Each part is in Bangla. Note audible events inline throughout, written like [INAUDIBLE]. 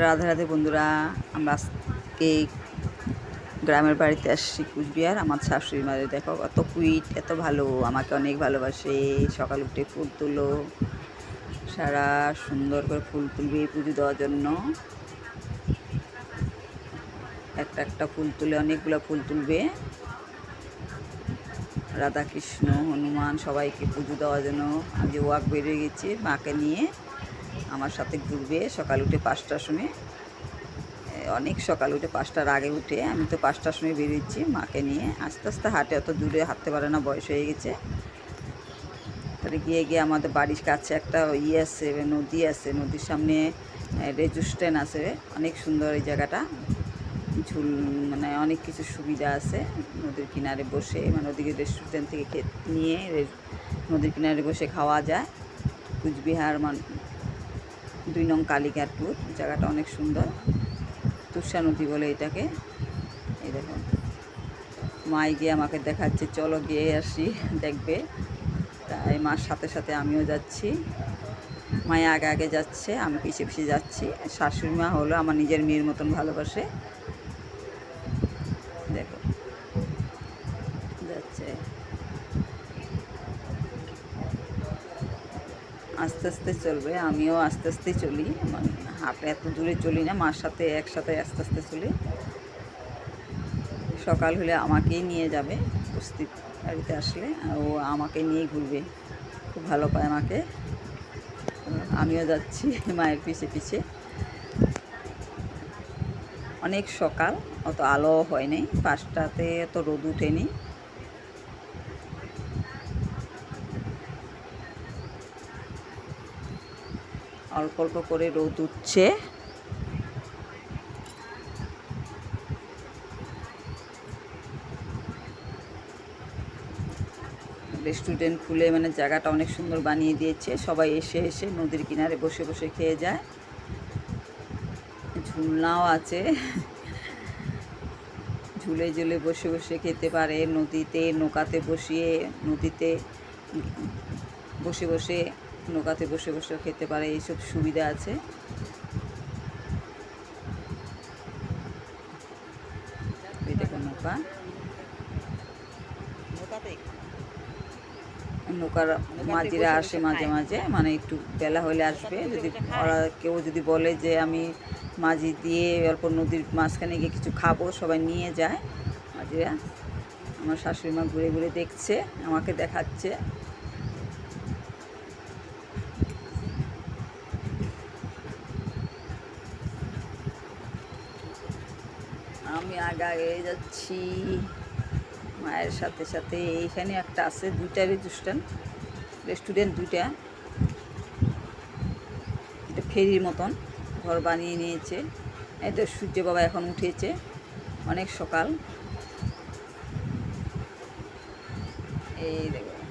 রাধে রাধে বন্ধুরা, আমরা আজকে গ্রামের বাড়িতে আসছি কুচবিহার। আমার শাশুড়ি মাদের দেখো কত কুইট, এত ভালো, আমাকে অনেক ভালোবাসে। সকাল উঠে ফুল তুলো, সারা সুন্দর করে ফুল তুলবে পুজো দেওয়ার জন্য। একটা একটা ফুল তুলে, অনেকগুলো ফুল তুলবে। রাধা কৃষ্ণ হনুমান সবাইকে পুজো দেওয়ার জন্য। আমি যে ওয়াক বেরিয়ে গেছি মাকে নিয়ে। আমার সাথে ঘুরবে সকাল উঠে পাঁচটার সময়। অনেক সকাল উঠে পাঁচটার আগে উঠে আমি তো পাঁচটার সময় বেরিয়েছি মাকে নিয়ে। আস্তে আস্তে হাঁটে, অত দূরে হাঁটতে পারে না, বয়স হয়ে গেছে। তাহলে গিয়ে গিয়ে আমাদের বাড়ির কাছে একটা ইয়ে আছে, নদী আছে, নদীর সামনে রেজু স্ট্যান্ড আছে। অনেক সুন্দর এই জায়গাটা। ঝুল মানে অনেক কিছু সুবিধা আছে নদীর কিনারে বসে। মানে ওদিকে রেস্টুরেন্ট থেকে নিয়ে নদীর কিনারে বসে খাওয়া যায়। কুচবিহার মান দুই নং কালীঘাটপুর জায়গাটা অনেক সুন্দর। তুষা নদী বলে এটাকে। এই দেখো। মাই গিয়ে আমাকে দেখাচ্ছে, চলো গিয়ে আসি, দেখবে। তাই মার সাথে সাথে আমিও যাচ্ছি। মায়ে আগে আগে যাচ্ছে, আমি পিছিয়ে পিছিয়ে যাচ্ছি। শাশুড়ি মা হলো আমার নিজের মেয়ের মতন ভালোবাসে। দেখো। যাচ্ছে। আস্তে আস্তে চলবে, আমিও আস্তে আস্তে চলি মানে হাঁটে এত দূরে চলি না, মার সাথে একসাথে আস্তে আস্তে চলি। সকাল হলে আমাকেই নিয়ে যাবে, উপস্থিত বাড়িতে আসলে ও আমাকে নিয়ে ঘুরবে। খুব ভালো পায় আমাকে। আমিও যাচ্ছি [LAUGHS] মায়ের পিছে পিছে। অনেক সকাল, অত আলো হয়নি পাঁচটাতে এত রোদ উঠেনি। অল্প অল্প করে রোদ উঠছে। রেস্টুরেন্ট খুলে মানে জায়গাটা অনেক সুন্দর বানিয়ে দিয়েছে। সবাই এসে এসে নদীর কিনারে বসে বসে খেয়ে যায়। ঝুলনাও আছে। ঝুলে ঝুলে বসে বসে খেতে পারে নদীতে, নৌকাতে বসিয়ে, নদীতে বসে বসে নৌকাতে বসে বসে খেতে পারে এইসব সুবিধা আছে? এই দেখো নৌকা। নৌকার মাঝিরা আসে মাঝে মাঝে মানে একটু বেলা হলে আসবে। যদি ওরা কেউ যদি বলে যে আমি মাঝি দিয়ে অল্প নদীর মাঝখানে গিয়ে কিছু খাব সবাই নিয়ে যায়। মাঝিরা আমার শাশুড়ি মা ঘুরে ঘুরে দেখছে আমাকে দেখাচ্ছে। আমি আগে আগে যাচ্ছি। মায়ের সাথে সাথে এইখানে একটা আছে, দুইটা রেস্টুরেন্ট রেস্টুরেন্ট দুইটা। এটা ফেরির মতন, ঘর বানিয়ে নিয়েছে। এই তো সূর্য বাবা এখন উঠেছে, অনেক সকাল। এই দেখো।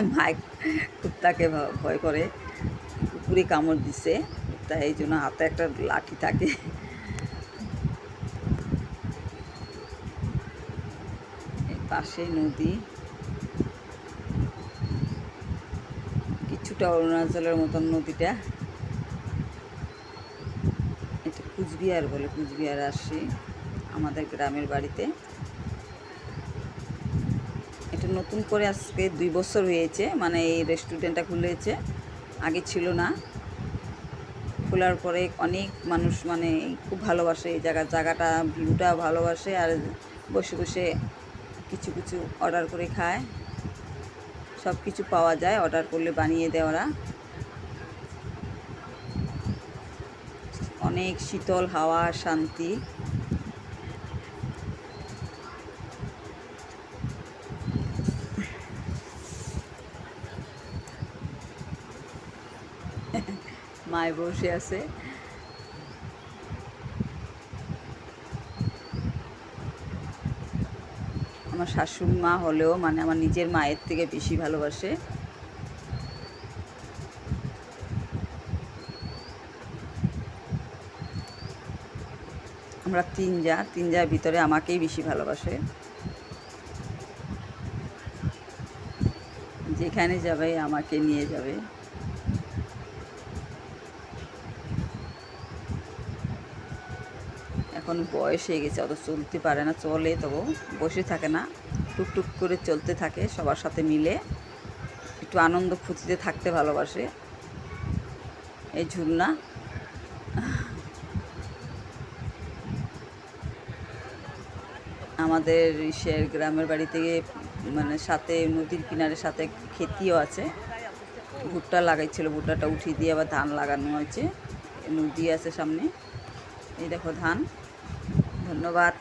মাইক কুত্তাকে ভয় করে কুকুরে কামড় দিছে, কুত্তা এই জন্য হাতে একটা লাঠি থাকে। পাশে নদী। কিছুটা অরুণাচলের মতন নদীটা। এটা কুচবিহার বলে কুচবিহার আসি, আমাদের গ্রামের বাড়িতে। নতুন করে আজকে দুই বছর হয়েছে মানে এই রেস্টুরেন্টটা খুলেছে। আগে ছিল না। খোলার পরে অনেক মানুষ মানে খুব ভালোবাসে এই জায়গা, জায়গাটা ভিউটা ভালোবাসে আর বসে বসে কিছু কিছু অর্ডার করে খায়। সব কিছু পাওয়া যায় অর্ডার করলে বানিয়ে দেয় ওরা। অনেক শীতল হাওয়া, শান্তি। মায় বসে আছে। আমার শাশুড়ি মা হলেও মানে আমার নিজের মায়ের থেকে বেশি ভালোবাসে। আমরা তিন যা, তিন যার ভিতরে আমাকেই বেশি ভালোবাসে। যেখানে যাবে, আমাকে নিয়ে যাবে। এখন বয়স হয়ে গেছে, অত চলতে পারে না, চলে তবু বসে থাকে না, টুকটুক করে চলতে থাকে সবার সাথে মিলে, একটু আনন্দ ফুর্তিতে থাকতে ভালোবাসে। এই ঝুলনা। আমাদের ইসের গ্রামের বাড়ি থেকে মানে সাথে নদীর কিনারে সাথে খেতিও আছে। ভুট্টা লাগাইছিল, ভুট্টাটা উঠিয়ে দিয়ে আবার ধান লাগানো হয়েছে। নদী আছে সামনে। এই দেখো ধান। ধন্যবাদ।